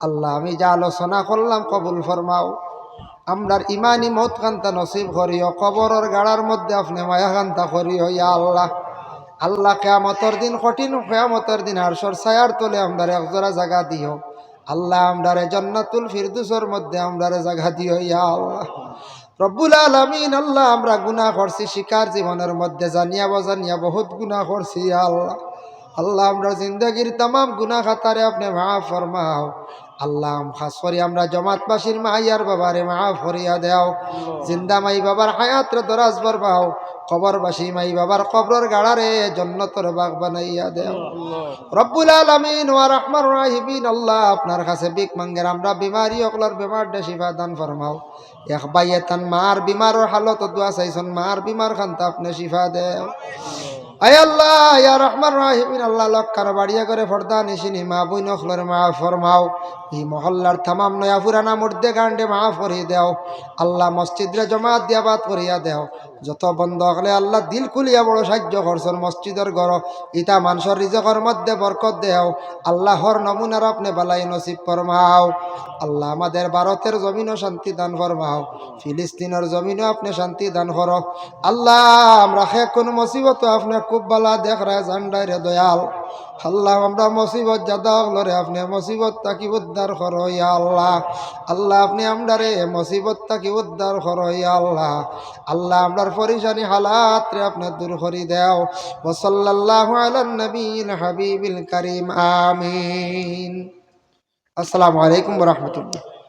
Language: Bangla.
আল্লাহ, আমি যা আলোচনা করলাম কবুল ফরমাও। আমরার ইমানি মত কান্তা নসিব করিও, কবরের গাড়ার মধ্যে আপনি মায়া কান্তা করিও, ইয়া আল্লাহ। আল্লাহ কেয়ামতর দিন, কঠিন কেয়ামতর দিন আরশর ছায়ার তোলে আমরার একজোড়া জায়গা দিও। আল্লাহ আমরারে জন্নাতুল ফিরদুসর মধ্যে আমরারে জায়গা দিও, ইয়া আল্লাহ। রব্বুল আলমিন, আল্লাহ, আমরা গুনাহ করছি, শিকার জীবনের মধ্যে জানিয়া বজানিয়া বহুত গুনাহ করছি, ইয়া আল্লাহ। আল্লাহ, আমরা জিন্দগির তাম গুনা খাতারে আপনি মাফ ফরমাও। আল্লাহ খাস করি আমরা জমাতবাসীর মাইয়ার বাবারে মাফ ফরিয়া দেও। জিন্দা মাই বাবার হায়াত দরাজ বাও কবরবাসী মাই বাবার কবর গাড়ারে জন্নতর বাগ বানাইয়া দেও। রব্বুল আলমিন ওয়া রহমান রাহিবিন আল্লাহ আপনার কাছে বিক মাঙ্গের আমরা বিমারি অকলার বেমার শিফা দান ফরমাও। এক বাইয়ে তান মার বিমারের হালত দোয়া চাইছন মার বিমার খান্তা আপনি শিফা দেও। আয় আল্লাহ ইয়া রহমান রাহিমিন আল্লাহ লক্কার বাড়িয়া করে ফর্দা নিশিনি মা বই নখলর মা ফরমাও। এই মহল্লার তামাম নয়া পুরানা মুর্দে গান্ডে মা ফরি দেও। আল্লাহ মসজিদরে জমাত দিয়া বাদ করিয়া দেও। যত বন্ধ হলে আল্লাহ দিল খুলিয়া বড় সাহায্য করছেন মসজিদের ঘর। ইটা মানুষের রিজকর মধ্যে বরকত দেও। আল্লাহর নমুনার আপনি বালাই নসিব ফরমাও। আল্লাহ আমাদের ভারতের জমিনও শান্তি দান ফরমাও। ফিলিস্তিনের জমিনও আপনি শান্তি দান করো। আল্লাহ, আমরা কোন মুসিবত আপনি খুব বালা দেখ রে জান্ডাই রে দয়াল। আল্লাহ, আমরা মুসিবত জাদা হলরে আপনি মুসিবত তাকি উদ্ধার করো, ইয়া আল্লাহ। আল্লাহ, আপনি আমরা রে মুসিবত তাকি উদ্ধার করো, ইয়া আল্লাহ। আল্লাহ, আমরার পরিশানি হালাত রে আপনি দূর করি দেও। ওসল্লাল্লাহু আলা নবীল হাবিবিল করিম, আমিন। আসসালামু আলাইকুম রহমতুল্লাহ।